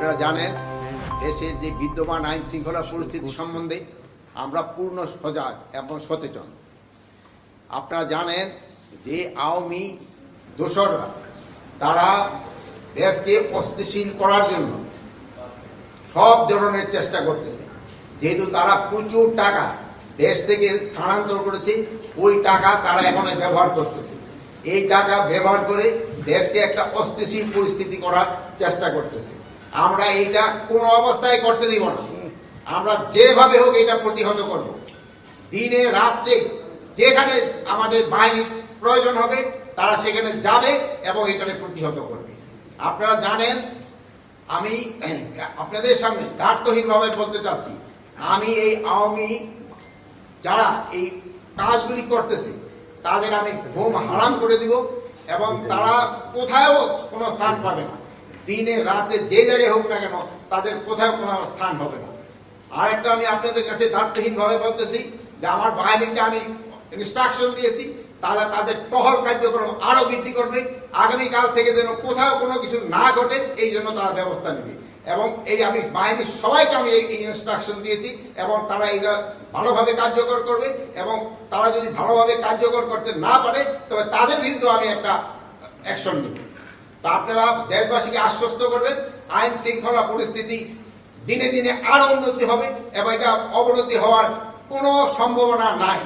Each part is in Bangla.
আপনারা জানেন দেশের যে বিদ্যমান আইন শৃঙ্খলা পরিস্থিতি সম্বন্ধে আমরা পূর্ণ সজাগ এবং সচেতন। আপনারা জানেন যে আওয়ামী দোসররা, তারা দেশকে অস্থিতিশীল করার জন্য সব ধরনের চেষ্টা করতেছে। যেহেতু তারা প্রচুর টাকা দেশ থেকে স্থানান্তর করেছে, ওই টাকা তারা এখন ব্যবহার করতেছে। এই টাকা ব্যবহার করে দেশকে একটা অস্থিতিশীল পরিস্থিতি করার চেষ্টা করতেছে। আমরা এইটা কোনো অবস্থায় করতে দিব না। আমরা যেভাবে হোক এটা প্রতিহত করব। দিনে, রাত্রে যেখানে আমাদের বাহিনীর প্রয়োজন হবে, তারা সেখানে যাবে এবং এখানে প্রতিহত করবে। আপনারা জানেন, আমি আপনাদের সামনে দার্থহীনভাবে বলতে চাচ্ছি, আমি এই আওয়ামী যারা এই কাজগুলি করতেছে, তাদের আমি ঘুম হারাম করে দিব এবং তারা কোথায়ও কোনো স্থান পাবে না। দিনে, রাতে যে জায়গায় হোক না কেন, তাদের কোথাও কোনো স্থান হবে না। আরেকটা আমি আপনাদের কাছে দার্থহীনভাবে বলতেছি যে আমার বাহিনীকে আমি ইনস্ট্রাকশন দিয়েছি, তারা তাদের টহল কার্যক্রম আরও বৃদ্ধি করবে। আগামীকাল থেকে যেন কোথাও কোনো কিছু না ঘটে, এই জন্য তারা ব্যবস্থা নেবে। এবং এই আমি বাহিনীর সবাইকে আমি এই ইনস্ট্রাকশন দিয়েছি এবং তারা এটা ভালোভাবে কার্যকর করবে এবং তারা যদি ভালোভাবে কার্যকর করতে না পারে, তবে তাদের বিরুদ্ধে আমি একটা অ্যাকশন নেব। তা আপনারা দেশবাসীকে আশ্বস্ত করবেন, আইন শৃঙ্খলা পরিস্থিতি দিনে দিনে আরও উন্নতি হবে এবং এটা অবনতি হওয়ার কোনো সম্ভাবনা নাই।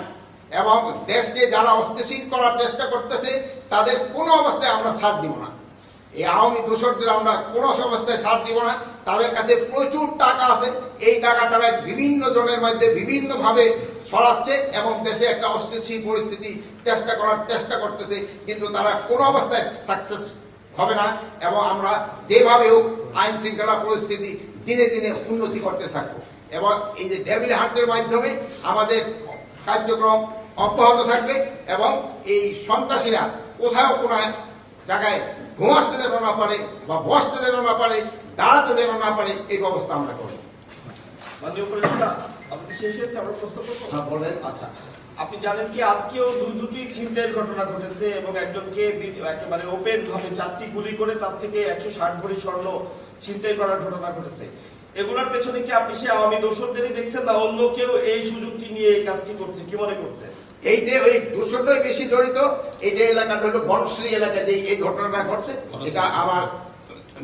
এবং দেশকে যারা অস্থিতিশীল করার চেষ্টা করতেছে, তাদের কোনো অবস্থায় আমরা ছাড় দিব না। এই আওয়ামী দূষকদের আমরা কোনো অবস্থায় ছাড় দিব না। তাদের কাছে প্রচুর টাকা আছে। এই টাকা তারা বিভিন্ন জনের মধ্যে বিভিন্নভাবে ছড়াচ্ছে এবং দেশে একটা অস্থিতিশীল পরিস্থিতি চেষ্টা করার চেষ্টা করতেছে, কিন্তু তারা কোনো অবস্থায় সাকসেস হবে না এবং আমরা যেভাবে হোক আইন শৃঙ্খলা পরিস্থিতি দিনে দিনে উন্নতি করতে থাকব। এবং এই যে ডেভিল হান্টের মাধ্যমে আমাদের কার্যক্রম অব্যাহত থাকবে এবং এই সন্ত্রাসীরা কোথাও কোনো জায়গায় ঘুমাসতে যেন না পারে বা বসতে যেন না পারে দাঁড়াতে যেন না পারে এই ব্যবস্থা আমরা করব। আপনি শেষ হয়েছে আমরা প্রশ্ন করব? হ্যাঁ বলেন। আচ্ছা। আপনি জানেন কি আজকেও দুই দুটি ছিনতাইয়ের ঘটনা ঘটেছে এবং একজনকে একেবারে ওপেন ভাবে চারটি গুলি করে তার থেকে একশো ষাট ভরি স্বর্ণ ছিনতাই করার ঘটনা ঘটেছে। এগুলোর পেছনে কি আপনি সে আওয়ামী দোষরদেরই দেখছেন না অন্য কেউ এই সুযোগটি নিয়ে এই কাজটি করছে? কি মনে করছে? এই যে ওই দূষণটাই বেশি জড়িত এই যে এলাকাটা হলো বনশ্রী এলাকা যে এই ঘটনাটা ঘটছে এটা আমার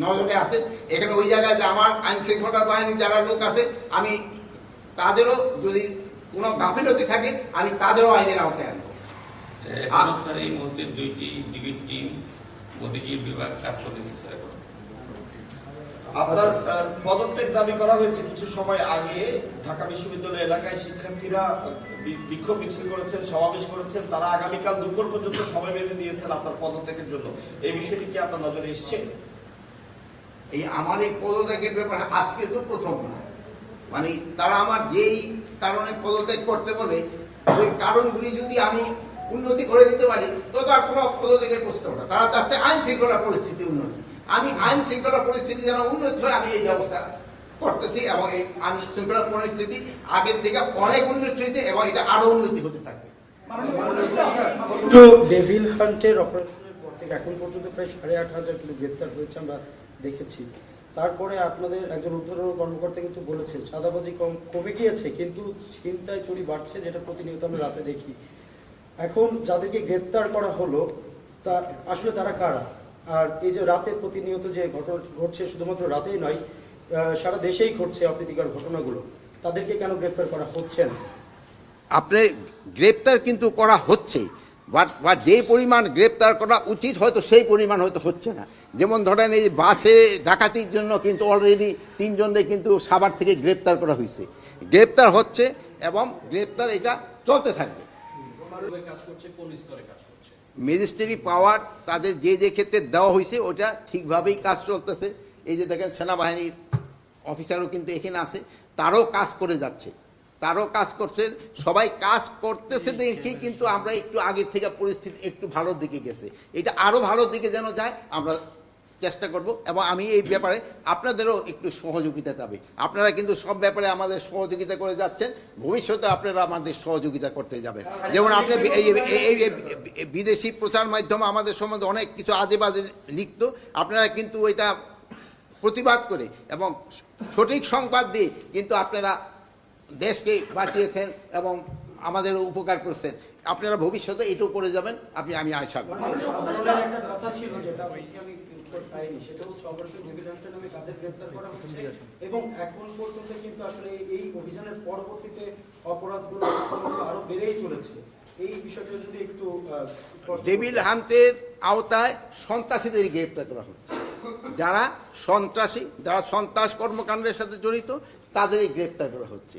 নজরে আছে। এখানে ওই জায়গায় যে আমার আইন শৃঙ্খলা বাহিনী যারা লোক আছে আমি তাদেরও যদি কোনো গাফিলতি থাকে আমি তাদেরও আইনের আওতায় আনব। স্যার এই মুহূর্তে দুইটি ডিবির টিম মোদিজির বিভাগ কাজ করতেছে স্যার আপনার আহ, পদত্যাগ দাবি করা হয়েছে কিছু সময় আগে ঢাকা বিশ্ববিদ্যালয় এলাকায় শিক্ষার্থীরা বিক্ষোভ মিছিল করেছেন সমাবেশ করেছেন তারা আগামীকাল দুপুর পর্যন্ত সময় বেঁধে দিয়েছেন আপনার পদত্যাগের জন্য। এই বিষয়টি কি আপনার নজরে এসছে? এই আমার এই পদত্যাগের ব্যাপারে আজকে তো প্রথম না মানে তারা আমার যেই কারণে পদত্যাগ করতে বলে ওই কারণগুলি যদি আমি উন্নতি করে দিতে পারি তো তার কোনো পদত্যাগের প্রশ্ন না। তারা চাচ্ছে আইন শৃঙ্খলা পরিস্থিতি উন্নতি। আমি আইন শৃঙ্খলা পরিস্থিতি যেন উন্নতি হয় আমি এই ব্যবস্থা করতেছি এবং এই আইন শৃঙ্খলা পরিস্থিতি আগের থেকে অনেক উন্নতি হয়েছে এবং এটা আরও উন্নতি হতে থাকবে। ডেভিল হান্টের অপারেশনের পর থেকে এখন পর্যন্ত প্রায় সাড়ে আট হাজার কিলো গ্রেপ্তার হয়েছে আমরা দেখেছি। তারপরে আপনাদের একজন উদ্ধরণ কর্মকর্তা কিন্তু বলেছেন চাঁদাবাজি কম, কমে গিয়েছে, কিন্তু চিন্তায় চুরি বাড়ছে, যেটা প্রতিনিয়ত আমরা রাতে দেখি। এখন যাদেরকে গ্রেপ্তার করা হলো তা আসলে তারা কারা? আর এই যে রাতে প্রতিনিয়ত যে ঘটনা ঘটছে, শুধুমাত্র রাতেই নয় সারা দেশেই ঘটছে অপ্রীতিকর ঘটনাগুলো। তাদেরকে কেন গ্রেপ্তার করা হচ্ছে না? আপনি গ্রেপ্তার কিন্তু করা হচ্ছে। বা যে পরিমাণ গ্রেপ্তার করা উচিত, হয়তো সেই পরিমাণ হয়তো হচ্ছে না। যেমন ধরেন এই বাসে ডাকাতির জন্য কিন্তু অলরেডি তিনজনকে কিন্তু সাভার থেকে গ্রেপ্তার করা হয়েছে। গ্রেপ্তার হচ্ছে এবং গ্রেপ্তার এটা চলতে থাকবে। ম্যাজিস্ট্রেরি পাওয়ার তাদের যে যে ক্ষেত্রে দেওয়া হয়েছে, ওটা ঠিকভাবেই কাজ চলতেছে। এই যে দেখেন, সেনাবাহিনীর অফিসারও কিন্তু এখানে আছে, তারও কাজ করে যাচ্ছে। তারও কাজ করছে, সবাই কাজ করতেছে দেখেই কিন্তু আমরা একটু আগের থেকে পরিস্থিতি একটু ভালোর দিকে গেছে। এটা আরও ভালোর দিকে যেন যায়, আমরা চেষ্টা করব এবং আমি এই ব্যাপারে আপনাদেরও একটু সহযোগিতা চাবে। আপনারা কিন্তু সব ব্যাপারে আমাদের সহযোগিতা করে যাচ্ছেন, ভবিষ্যতে আপনারা আমাদের সহযোগিতা করতে যাবেন। যেমন আপনি এই বিদেশি প্রচার মাধ্যম আমাদের সম্বন্ধে অনেক কিছু আজে বাজে লিখতো, আপনারা কিন্তু ওইটা প্রতিবাদ করে এবং সঠিক সংবাদ দিয়ে কিন্তু আপনারা দেশকে বাঁচিয়েছেন এবং আমাদের উপকার করছেন। আপনারা ভবিষ্যতে এটাও করে যাবেন আপনি আমি আশা করি। এবং এখন পর্যন্ত কিন্তু আসলে এই অভিযানের পরবর্তীতে অপরাধগুলো আরও বেড়েই চলেছে। এই বিষয়টা যদি একটু ডেভিল হান্টের আওতায় সন্ত্রাসীদের গ্রেপ্তার করা হচ্ছে। যারা সন্ত্রাসী যারা সন্ত্রাস কর্মকাণ্ডের সাথে জড়িত তাদেরই গ্রেপ্তার করা হচ্ছে।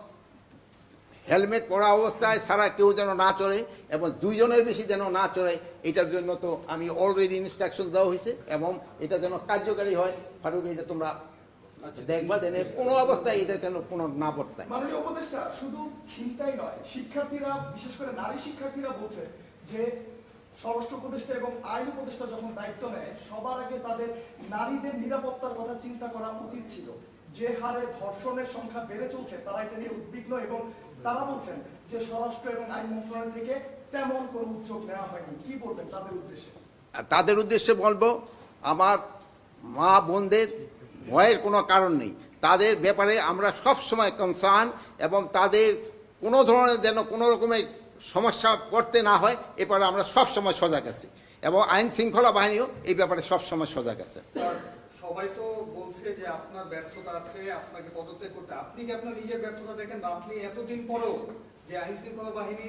হেলমেট পরা অবস্থায় ছাড়া কেউ যেন না চলে এবং দুইজনের বেশি যেন না চলে এটার জন্য তো আমি অলরেডি ইনস্ট্রাকশন দেওয়া হয়েছে এবং এটা যেন কার্যকারী হয়। ফারুক এটা তোমরা দেখবা কোনো অবস্থায় এটা যেন কোনো না শুধু চিন্তাই নয়, শিক্ষার্থীরা, বিশেষ করে নারী শিক্ষার্থীরা বলছে যে স্বরাষ্ট্র উপদেষ্টা এবং আইন উপদেষ্টা যখন দায়িত্ব নেয়, সবার আগে তাদের নারীদের নিরাপত্তার কথা চিন্তা করা উচিত ছিল। যে হারে ধর্ষণের সংখ্যা বেড়ে চলছে, তারা এটা নিয়ে উদ্বিগ্ন এবং তারা বলছেন যে স্বরাষ্ট্র এবং আইন মন্ত্রণালয় থেকে তেমন কোনো উদ্যোগ নেওয়া হয়নি। কি বলবেন তাদের উদ্দেশ্যে? তাদের উদ্দেশ্যে বলব আমার মা বোনদের ভয়ের কোনো কারণ নেই। তাদের ব্যাপারে আমরা সব সময় কনসার্ন এবং তাদের কোনো ধরনের যেন কোনো রকমের সমস্যা করতে না হয় এ ব্যাপারে আমরা সব সময় সজাগ আছি। এবং আইন শৃঙ্খলা বাহিনীও এই ব্যাপারে সব সময় সজাগ আছে। সবাই তো বলছে যে আপনার ব্যর্থতা আছে, আপনাকে পদত্যাগ করতে। আপনি কি আপনার নিজের ব্যর্থতা দেখেন বা আপনি এতদিন পরেও যে আইন শৃঙ্খলা বাহিনী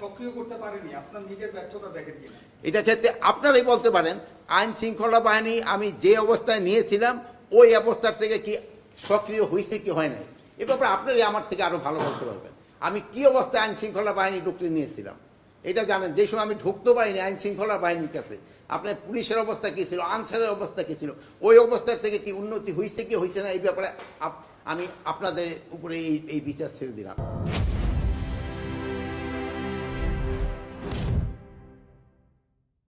সক্রিয় করতে পারেনি, আপনার নিজের ব্যর্থতা দেখেন কিনা? এটা ক্ষেত্রে আপনারাই বলতে পারেন, আইন শৃঙ্খলা বাহিনী আমি যে অবস্থায় নিয়েছিলাম, ওই অবস্থার থেকে কি সক্রিয় হয়েছে কি হয় নাই? এ ব্যাপারে আপনারাই আমার থেকে আরও ভালো বলতে পারবেন। আমি কি অবস্থায় আইন শৃঙ্খলা বাহিনী ঢুকতে নিয়েছিলাম? এটা জানেন, যে সময় আমি ঢুকতে পারিনি আইন শৃঙ্খলা বাহিনীর কাছে আপনার পুলিশের অবস্থা কী ছিল? আনসারের অবস্থা কী ছিল? ওই অবস্থার থেকে কি উন্নতি হয়েছে কি হয়েছে না? এই ব্যাপারে আমি আপনাদের উপরে এই এই বিচার ছেড়ে দিলাম।